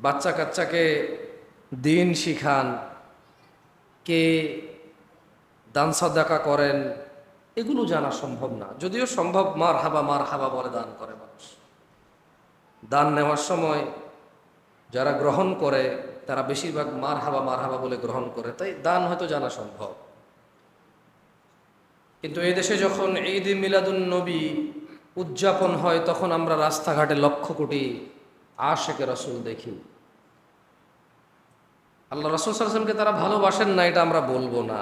বাচ্চা কাচ্চাকে দিন শিখান, কে দান সাদাকা করেন, এগুলো জানা সম্ভব না। যদিও সম্ভব মার হাবা মার হাবা বলে দান করে মানুষ। দান নেওয়ার সময় যারা গ্রহণ করে, তারা বেশিরভাগ মার হাবা মার হাবা বলে গ্রহণ করে। তাই দান হয়তো জানা সম্ভব। কিন্তু এই দেশে যখন ঈদ মিলাদুন নবী উদযাপন হয়, তখন আমরা রাস্তাঘাটে লক্ষ কোটি আশেকে রসুল দেখি আল্লাহ রসুল সাল্লামকে তারা ভালোবাসেন না, এটা আমরা বলব না।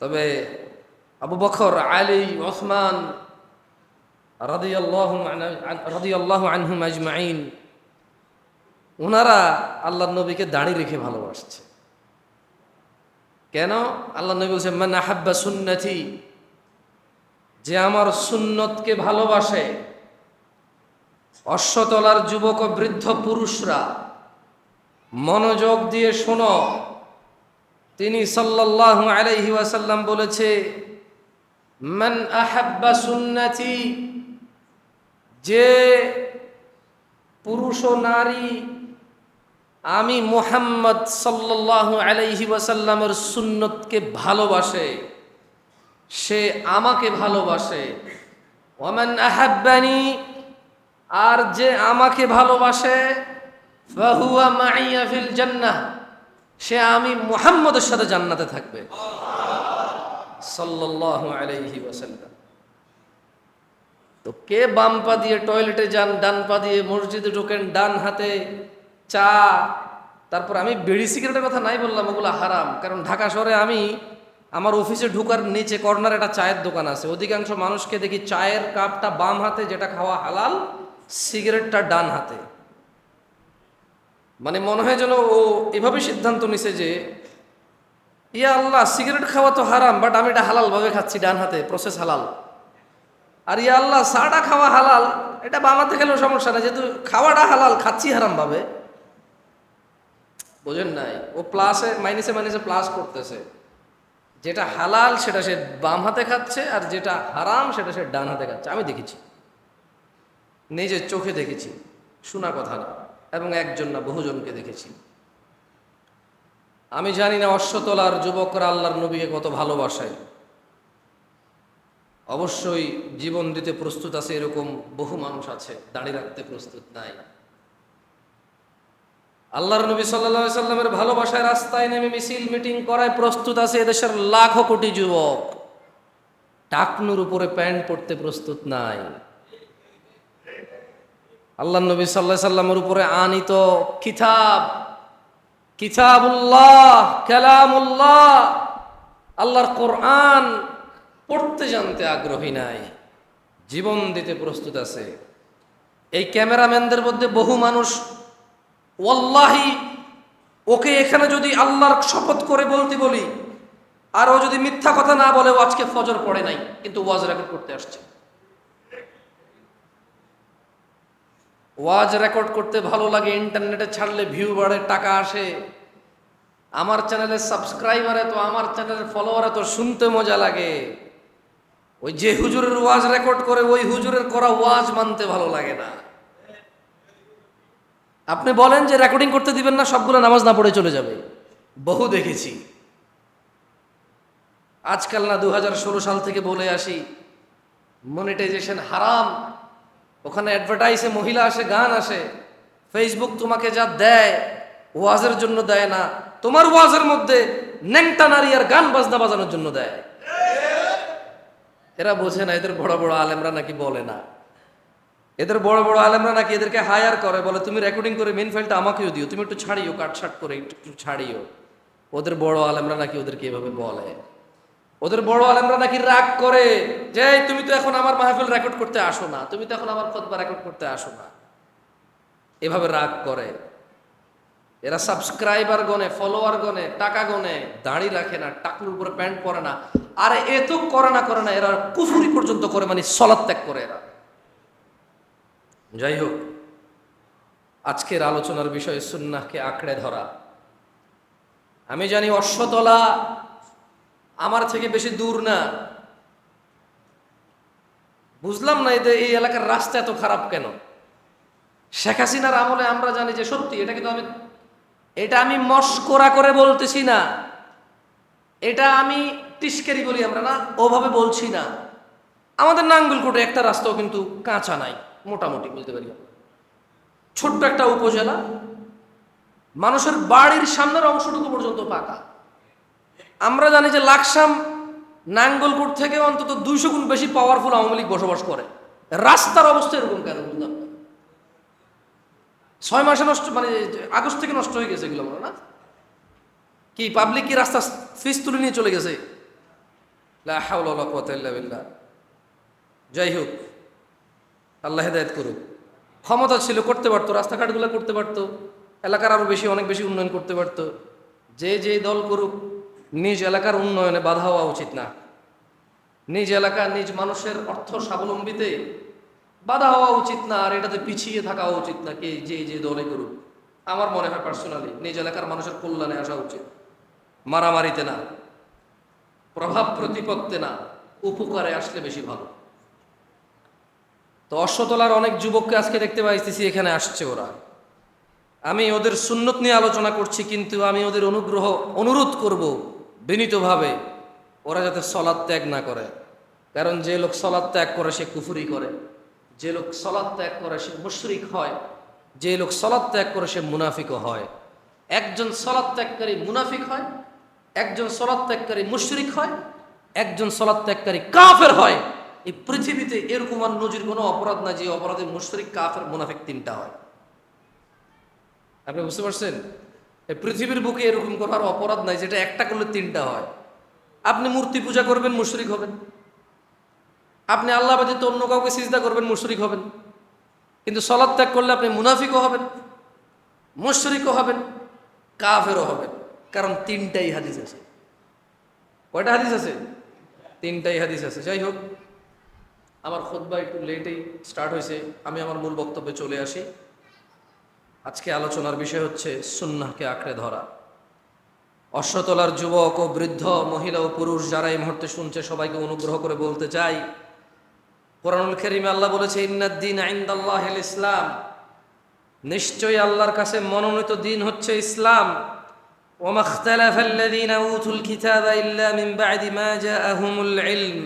তবে আবু বখর আলী, ওসমান রাদিয়াল্লাহু আনহুম আজমাইন ওনারা আল্লাহ নবীকে দাঁড়ি রেখে ভালোবাসছে। কেন? আল্লাহ নবী বলছে, মান আহাব্বা সুন্নতি যে আমার সুন্নতকে ভালোবাসে অশ্বতলার যুবক ও বৃদ্ধ পুরুষরা মনোযোগ দিয়ে শোনো। তিনি সাল্লাল্লাহু আলাইহি ওয়াসাল্লাম বলেছে, মান আহাব্বা সুন্নতি যে পুরুষ ও নারী, আমি মুহাম্মদ সাল্লাল্লাহু আলাইহি ওয়াসাল্লামের সুন্নতকে ভালোবাসে, সে আমাকে ভালোবাসে। ওমান আহাব্বানি আর যে আমাকে ভালোবাসে, ফাহুয়া জান্নাহ, সে আমি মুহাম্মদের সাথে জান্নাতে থাকবে। তো কে বাম পা দিয়ে টয়লেটে যান, ডান পা দিয়ে মসজিদে ঢোকেন, ডান হাতে চা, তারপর আমি বিড়ি সিগারেটের কথা নাই বললাম, ওগুলো হারাম। কারণ ঢাকা শহরে আমি, আমার অফিসে ঢুকার নিচে কর্নার একটা চায়ের দোকান আছে। অধিকাংশ মানুষকে দেখি চায়ের কাপটা বাম হাতে, যেটা খাওয়া হালাল সিগারেটটা ডান হাতে। মানে মনে হয় যেন ও এভাবে সিদ্ধান্ত নিছে যে, ইয়া আল্লাহ, সিগারেট খাওয়া তো হারাম বাট আমি এটা হালালভাবে খাচ্ছি, ডান হাতে প্রসেস হালাল। আর ইয়া আল্লাহ, চাটা খাওয়া হালাল, এটা বামাতে গেলেও সমস্যা না যেহেতু খাওয়াটা হালাল, খাচ্ছি হারাম ভাবে বোঝেন নাই, ও প্লাসে মাইনাসে মাইনাসে প্লাস করতেছে। যেটা হালাল, সেটা সে বাম হাতে খাচ্ছে, আর যেটা হারাম, সেটা সে ডান হাতে খাচ্ছে। আমি দেখেছি। নিজের চোখে দেখেছি, শোনা কথা না, এবং একজন না বহুজনকে দেখেছি। আমি জানি না অশ্বতলার যুবকরা আল্লাহর নবীকে কত ভালোবাসায় অবশ্যই জীবন দিতে প্রস্তুত আছে এরকম বহু মানুষ আছে, দাঁড়িয়ে রাখতে প্রস্তুত নাই। আল্লাহর নবী সাল্লা সাল্লামের ভালোবাসায় রাস্তায় নেমে মিছিল, মিটিং করায় প্রস্তুত আছে এদেশের লাখো কোটি যুবক। টাকনুর উপরে প্যান্ট পরতে প্রস্তুত নাই। আল্লাহ নবী সাল্লাহ সাল্লামের উপরে আনিত কিতাব। কিতাবুল্লাহ, কালামুল্লাহ। আল্লাহর কোরআন পড়তে জানতে আগ্রহী নাই। জীবন দিতে প্রস্তুত আছে। এই ক্যামেরাম্যানদের মধ্যে বহু মানুষ, ওয়াল্লাহি, ওকে এখানে যদি আল্লাহর শপথ করে বলতে বলি আর ও যদি মিথ্যা কথা না বলে ও আজকে ফজর পড়ে নাই, কিন্তু ওয়াজ রেকর্ড করতে আসছে। ওয়াজ রেকর্ড করতে ভালো লাগে, ইন্টারনেটে ছাড়লে ভিউ বাড়ে, টাকা আসে। আমার চ্যানেলে সাবস্ক্রাইবার এত, আমার চ্যানেলের ফলোয়ার এত, শুনতে মজা লাগে। ওই যে হুজুরের ওয়াজ রেকর্ড করে, ওই হুজুরের করা ওয়াজ মানতে ভালো লাগে না। আপনি বলেন যে রেকর্ডিং করতে দিবেন না, সবগুলো নামাজ না পড়ে চলে যাবে। বহু দেখেছি। আজকাল না দু হাজার ষোলো সাল থেকে বলে আসি মনিটাইজেশন হারাম। ওখানে অ্যাডভার্টাইজে মহিলা আসে, গান আসে ফেসবুক তোমাকে যা দেয়, ওয়াজের জন্য দেয় না, তোমার ওয়াজের মধ্যে ন্যাংটা নারী আর গান বাজনা বাজানোর জন্য দেয়। এরা বোঝে না, এদের বড় বড় আলেমরা নাকি বলে না। এদের বড় বড় আলেমরা নাকি এদেরকে হায়ার করে, বলে তুমি রেকর্ডিং করে মেন ফাইলটা আমাকেও দিও, তুমি একটু ছাড়িও কাটছাট করে একটু একটু ছাড়িও। ওদের বড় আলেমরা নাকি ওদেরকে এভাবে বলে। ওদের বড় আলেমরা নাকি রাগ করে যে তুমি তো এখন আমার মাহফিল রেকর্ড করতে আসো না। তুমি তো এখন আমার খতবা রেকর্ড করতে আসো না। এভাবে রাগ করে। এরা সাবস্ক্রাইবার গনে ফলোয়ার গনে টাকা গনে দাড়ি রাখে না, টাকলুর উপরে প্যান্ট পরে না। আর এত করে না করে না, এরা কুফুরি পর্যন্ত করে মানে সলাদ ত্যাগ করে এরা। যাই হোক, আজকের আলোচনার বিষয় সুন্নাহকে আঁকড়ে ধরা। আমি জানি অশ্বতলা আমার থেকে বেশি দূর না। বুঝলাম না এদের এই এলাকার রাস্তা এত খারাপ কেন? শেখ হাসিনার আমলে আমরা জানি যে সত্যি, এটা কিন্তু আমি এটা আমি মস্করা করে বলতেছি না। এটা আমি টিস্কেরি বলি আমরা না, ওভাবে বলছি না। আমাদের নাঙ্গলকোটে একটা রাস্তাও কিন্তু কাঁচা নাই, মোটামুটি বলতে পারি ছোট্ট একটা উপজেলা, মানুষের বাড়ির সামনের অংশটুকু পর্যন্ত পাকা। আমরা জানি যে লাকসাম নাঙ্গলকোট থেকে অন্তত দুইশো গুণ বেশি পাওয়ারফুল আওয়ামী লীগ বসবাস করে। রাস্তার অবস্থা এরকম কেন বুঝলাম ছয় মাসে নষ্ট মানে আগস্ট থেকে নষ্ট হয়ে গেছে এগুলো না? কি পাবলিক কি রাস্তা ফিস তুলে নিয়ে চলে গেছে। যাই হোক, আল্লাহ হেদায়ত করুক। ক্ষমতা ছিল, করতে পারতো, রাস্তাঘাটগুলো করতে পারতো, এলাকার আরও বেশি, অনেক বেশি উন্নয়ন করতে পারতো। যে যে দল করুক নিজ এলাকার উন্নয়নে বাধা হওয়া উচিত না। নিজ এলাকা, নিজ মানুষের অর্থ স্বাবলম্বীতে বাধা হওয়া উচিত না, আর এটাতে পিছিয়ে থাকা উচিত না, কে যে যে দলে করুক। আমার মনে হয় পার্সোনালি নিজ এলাকার মানুষের কল্যাণে আসা উচিত। মারামারিতে না, প্রভাব প্রতিপত্তে না, উপকারে আসলে বেশি ভালো। তো অশ্বতলার অনেক যুবককে আজকে দেখতে পাইতেছি, এখানে আসছে ওরা। আমি ওদের সুন্নত নিয়ে আলোচনা করছি, কিন্তু আমি ওদের অনুগ্রহ, অনুরোধ করব বিনীতভাবে ওরা যাতে সলাদ ত্যাগ না করে। কারণ যে লোক সলাদ ত্যাগ করে, সে কুফুরি করে। যে লোক সলাদ ত্যাগ করে, সে মুশরিক হয়। যে লোক সলাদ ত্যাগ করে, সে মুনাফিকও হয়। একজন সলাদ ত্যাগকারী মুনাফিক হয়, একজন সলাদ ত্যাগকারী মুশরিক হয়, একজন সলাদ ত্যাগকারী কাফের হয়। এই পৃথিবীতে এরকম আর নজির কোনো অপরাধ না যে অপরাধে মুশরিক, কাফের, মুনাফিক তিনটা হয়। আপনি বুঝতে পারছেন? পৃথিবীর বুকে এরকম করার অপরাধ নাই, যেটা একটা করলে তিনটা হয়। আপনি মূর্তি পূজা করবেন, মুশরিক হবেন। আপনি আল্লাহ ব্যতীত অন্য কাউকে সিজদা করবেন, মুশরিক হবেন। কিন্তু সলাদ ত্যাগ করলে আপনি মুনাফিকও হবেন, মুশরিকও হবেন, কাফেরও হবেন। কারণ তিনটাই হাদিস আছে। কয়টা হাদিস আছে? তিনটাই হাদিস আছে। যাই হোক, আমার খোদবা একটু লেটেই স্টার্ট হয়েছে। আমি আমার মূল বক্তব্যে চলে আসি। আজকে আলোচনার বিষয় হচ্ছে সুন্নাহকে আঁকড়ে ধরা অশ্বতলার যুবক ও বৃদ্ধ মহিলা ও পুরুষ যারা এই মুহূর্তে শুনছে সবাইকে অনুগ্রহ করে বলতে চাই কোরআনুল করিমে আল্লাহ বলেছে ইন্নাদ্দিন আইন্দাল্লাহ ইসলাম নিশ্চয়ই আল্লাহর কাছে মনোনীত দিন হচ্ছে ইসলাম وما اختلف الذين اوتوا الكتاب الا من بعد ما جاءهم العلم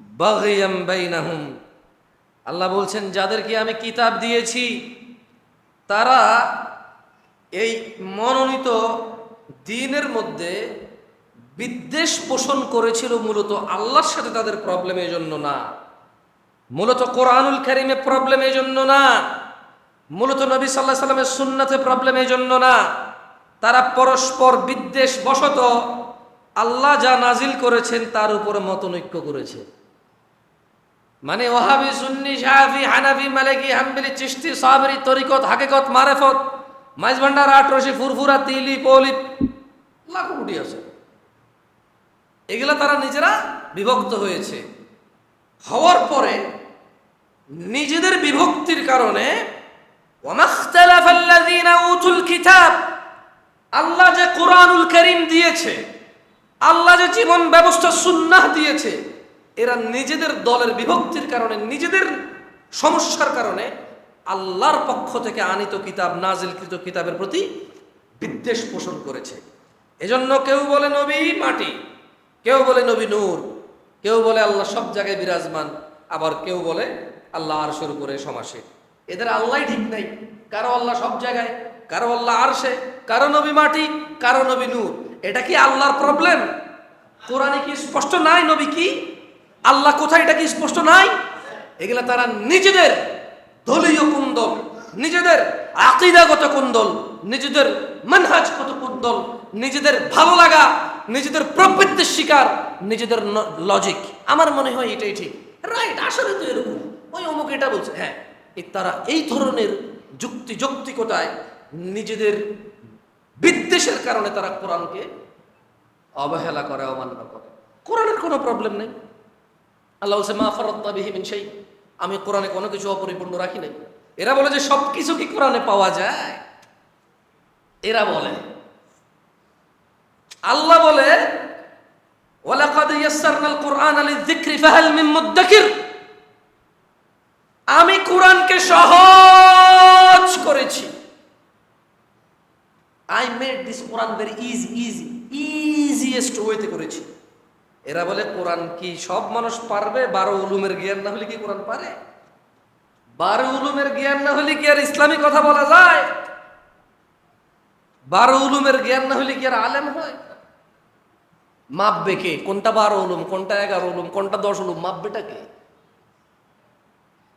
بغيا بينهم আল্লাহ বলছেন যাদেরকে আমি কিতাব দিয়েছি তারা এই মনোনীত দিনের মধ্যে বিদ্বেষ পোষণ করেছিল মূলত আল্লাহর সাথে তাদের প্রবলেম এই জন্য না। মূলত কোরআনুল কারিমে প্রবলেম এই জন্য না। মূলত নবী সাল্লাহ সাল্লামের সুন্নাতে প্রবলেম এই জন্য না। তারা পরস্পর বিদ্বেষ বশত আল্লাহ যা নাজিল করেছেন তার উপরে মতনৈক্য করেছে। মানে ওহাবি সুন্নি শাহাফি হানাফি, মালিকি, হাম্বলি চিস্তি সাবরি, তরিকত, হাকিকত, মারেফত মাইজ ভান্ডার আটরসি ফুরফুরা, তিলি পৌলি লাখো কোটি আছে। এগুলা তারা নিজেরা বিভক্ত হয়েছে। হওয়ার পরে নিজেদের বিভক্তির কারণে আল্লাহ যে কোরআনুল করিম দিয়েছে, আল্লাহ যে জীবন ব্যবস্থা সুন্নাহ দিয়েছে এরা নিজেদের দলের বিভক্তির কারণে, নিজেদের সমস্যার কারণে আল্লাহর পক্ষ থেকে আনিত কিতাব, নাজিলকৃত কিতাবের প্রতি বিদ্বেষ পোষণ করেছে। এজন্য কেউ বলে নবী মাটি, কেউ বলে নবী নূর, কেউ বলে আল্লাহ সব জায়গায় বিরাজমান, আবার কেউ বলে আল্লাহ আর শুরু করে সমাসে এদের আল্লাহ ঠিক নাই। কারও আল্লাহ সব জায়গায়, কারও আল্লাহ আরশে, কারও নবী মাটি, কারও নবী নূর। এটা কি আল্লাহর প্রবলেম কোরআনে কি স্পষ্ট নাই নবী কি? আল্লাহ কোথায়? এটা কি স্পষ্ট নাই? এগুলা তারা নিজেদের দলীয় কুন্দল নিজেদের আকিদাগত কুন্দল নিজেদের মানহাজগত কুন্দল নিজেদের ভালো লাগা? নিজেদের প্রবৃত্তির শিকার? নিজেদের লজিক আমার মনে হয় এটাই ঠিক। রাইট আসলে তো এরকম। ওই অমুক এটা বলছে। হ্যাঁ তারা এই ধরনের যুক্তি যৌক্তিকতায় নিজেদের বিদ্বেষের কারণে তারা কোরআনকে অবহেলা করে, অমান্য করে। কোরআনের কোনো প্রবলেম নেই। আল্লাহ বলছে, মা ফরত্তাবিহীন সেই আমি কোরআনে কোনো কিছু অপরিপূর্ণ রাখি নাই। এরা বলে যে সব কিছু কি কোরআনে পাওয়া যায়? এরা বলে। আল্লাহ বলে, ওয়ালাকাদ ইয়াসসারনাল কুরআন আমি কোরআনকে সহজ করেছি। I made this Quran very easy easy easiest ওয়েতে করেছি। এরা বলে, কোরআন কি সব মানুষ পারবে? বারো উলুমের জ্ঞান না হলে কি কোরআন পারে? বারো উলুমের জ্ঞান না হলে কি আর ইসলামী কথা বলা যায়? বারো উলুমের জ্ঞান না হলে কি আর আলেম হয়? মাপবে কে? কোনটা বারো উলুম, কোনটা এগারো উলুম, কোনটা দশ উলুম, মাপবেটা কে?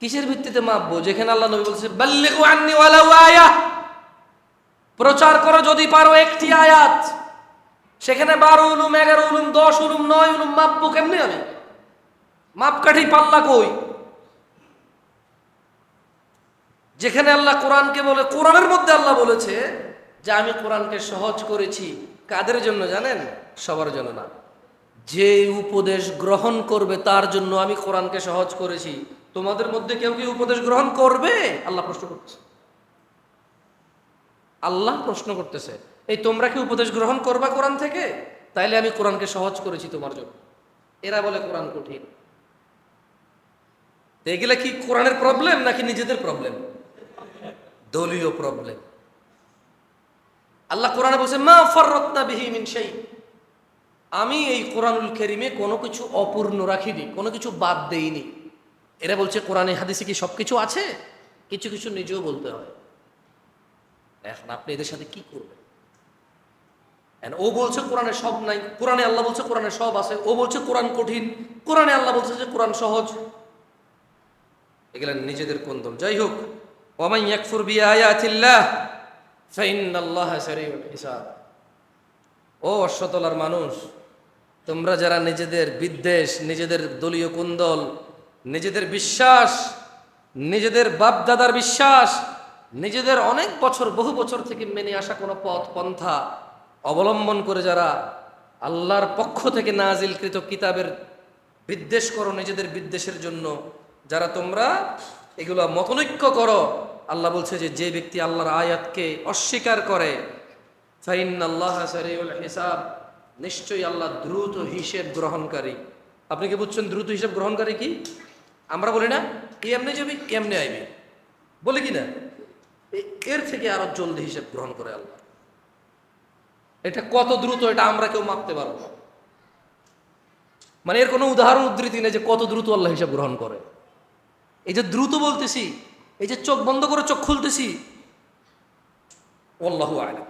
কিসের ভিত্তিতে মাপবো? যেখানে আল্লাহ নবী বলছে, বাল্লিগু আন্নি ওয়ালাউ আয়া। প্রচার করো যদি পারো একটি আয়াত। সেখানে বারো উলুম, এগারো উলুম, দশ উলুম, নয় উলুম মাপবো কেমনি আমি মাপকাঠি পাল্লা কই? যেখানে আল্লাহ কোরআনকে বলে, কোরআনের মধ্যে আল্লাহ বলেছে যে আমি কোরআনকে সহজ করেছি। কাদের জন্য জানেন? সবার জন্য না। যে উপদেশ গ্রহণ করবে তার জন্য আমি কোরআনকে সহজ করেছি। তোমাদের মধ্যে কেউ কি উপদেশ গ্রহণ করবে? আল্লাহ প্রশ্ন করছে আল্লাহ প্রশ্ন করতেছে। এই তোমরা কি উপদেশ গ্রহণ করবা কোরআন থেকে? তাইলে আমি কোরআনকে সহজ করেছি তোমার জন্য। এরা বলে কোরআন কঠিন। এগুলা কি কোরআনের প্রবলেম নাকি নিজেদের প্রবলেম দলীয় প্রবলেম আল্লাহ কোরআনে বলছে, মা ফররত্না বিহি মিন সেই আমি এই কোরআনুল কেরিমে কোনো কিছু অপূর্ণ রাখিনি, কোনো কিছু বাদ দেইনি। এরা বলছে, কোরআনে হাদিসে কি সব কিছু আছে? কিছু কিছু নিজেও বলতে হয়। এখন আপনি এদের সাথে কি করবেন? ও বলছে কোরআনে সব নাই, কোরআনে আল্লাহ বলছে কোরআনে সব আছে, ও বলছে কোরআন কঠিন, কোরআনে আল্লাহ বলছে যে কোরআন সহজ। এগুলা নিজেদের কোন্দল যাই হোক ওমাই ইয়াকফুর বি আয়াতিল্লাহ, ফাইন্নাল্লাহা সারিউল হিসাব। ও অশ্বতলার মানুষ, তোমরা যারা নিজেদের বিদ্বেষ, নিজেদের দলীয় কুন্দল, নিজেদের বিশ্বাস, নিজেদের বাপদাদার বিশ্বাস, নিজেদের অনেক বছর, বহু বছর থেকে মেনে আসা কোনো পথ, পন্থা অবলম্বন করে যারা আল্লাহর পক্ষ থেকে নাজিলকৃত কিতাবের বিদ্বেষ করো, নিজেদের বিদ্বেষের জন্য, যারা তোমরা এগুলো মতনৈক্য করো, আল্লাহ বলছে যে যে ব্যক্তি আল্লাহর আয়াতকে অস্বীকার করে আল্লাহ হিসাব, নিশ্চয়ই আল্লাহ দ্রুত হিসেব গ্রহণকারী। আপনি কি বুঝছেন দ্রুত হিসেব গ্রহণকারী কি? আমরা বলি না, কেমনে যাবি, কেমনে আইবি? বলি কি না? এর থেকে আরও জলদি হিসেব গ্রহণ করে আল্লাহ। এটা কত দ্রুত এটা আমরা কেউ মাপতে পারব না। মানে এর কোনো উদাহরণ উদ্ধৃতি নেই যে কত দ্রুত আল্লাহ হিসাব গ্রহণ করে। এই যে দ্রুত বলতেছি, এই যে চোখ বন্ধ করে চোখ খুলতেছি ওল্লাহু আলাম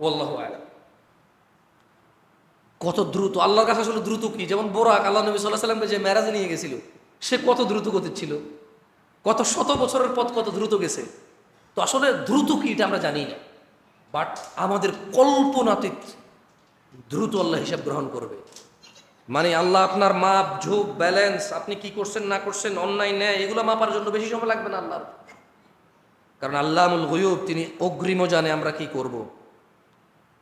ওল্লাহু আলাম। কত দ্রুত, আল্লাহর কাছে আসলে দ্রুত কি? যেমন বোরাক, আল্লাহ নবী সাল্লাহ সাল্লামকে যে ম্যারাজে নিয়ে গেছিল, সে কত দ্রুত গতির ছিল? কত শত বছরের পথ কত দ্রুত গেছে? তো আসলে দ্রুত কি এটা আমরা জানি না। বাট আমাদের কল্পনাতীত দ্রুত আল্লাহ হিসাব গ্রহণ করবে। মানে আল্লাহ আপনার মাপ, ঝোপ ব্যালেন্স আপনি কি করছেন, না করছেন, অন্যায়, ন্যায়, এগুলো মাপার জন্য বেশি সময় লাগবে না আল্লাহর। কারণ আল্লাহমুল গয়ুব, তিনি অগ্রিমও জানে আমরা কি করব।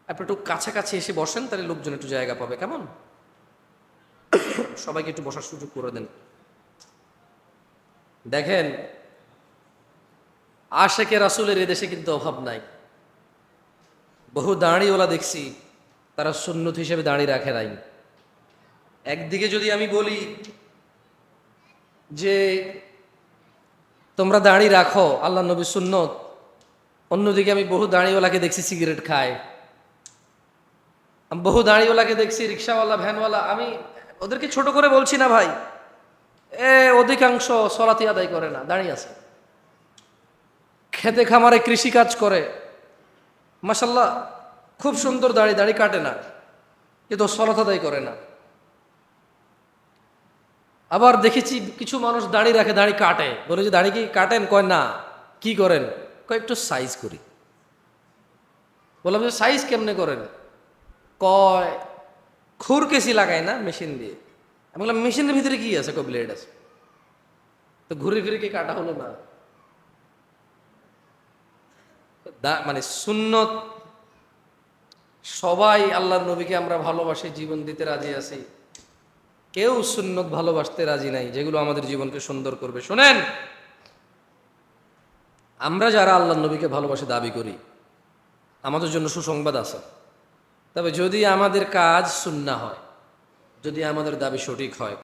আপনি একটু কাছাকাছি এসে বসেন, তাহলে লোকজন একটু জায়গা পাবে, কেমন? সবাইকে একটু বসার সুযোগ করে দেন। দেখেন আশেকে রাসুলের এদেশে কিন্তু অভাব নাই। বহু দাঁড়িওয়ালা দেখছি, তারা সুন্নত হিসেবে দাঁড়িয়ে রাখে নাই। একদিকে যদি আমি বলি যে, তোমরা দাঁড়িয়ে রাখো, আল্লাহ নবী সুন্নত, অন্যদিকে আমি বহু দাঁড়িওয়ালাকে দেখছি সিগারেট খায়। আমি বহু দাঁড়িওয়ালাকে দেখছি, রিক্সাওয়ালা, ভ্যানওয়ালা, আমি ওদেরকে ছোট করে বলছি না ভাই, এ অধিকাংশ সলাতি আদায় করে না, দাঁড়িয়ে আছে। খেতে খামারে কৃষিকাজ করে মাসাল্লাহ খুব সুন্দর দাড়ি দাড়ি কাটে না, কিন্তু সলাত আদায় করে না। আবার দেখেছি কিছু মানুষ দাড়ি রাখে, দাড়ি কাটে। বলে যে, দাড়ি কি কাটেন? কয়, না। কি করেন? কয়, একটু সাইজ করি। বললাম যে সাইজ কেমনে করেন? কয়, খুর কেসি লাগায় না মেশিন দিয়ে। আমি বললাম, মেশিনের ভিতরে কি আছে? কয়, ব্লেড আছে। তো ঘুরে ঘুরে কি কাটা হলো না দা- মানে সুন্নত। সবাই আল্লাহর নবীকে আমরা ভালোবাসি, জীবন দিতে রাজি আছি। কেউ সুন্নত ভালোবাসতে রাজি নাই, যেগুলো আমাদের জীবনকে সুন্দর করবে। শোনেন, আমরা যারা আল্লাহর নবীকে ভালোবাসে দাবি করি, আমাদের জন্য সুসংবাদ আছে। তবে যদি আমাদের কাজ সুন্না হয়, যদি আমাদের দাবি সঠিক হয়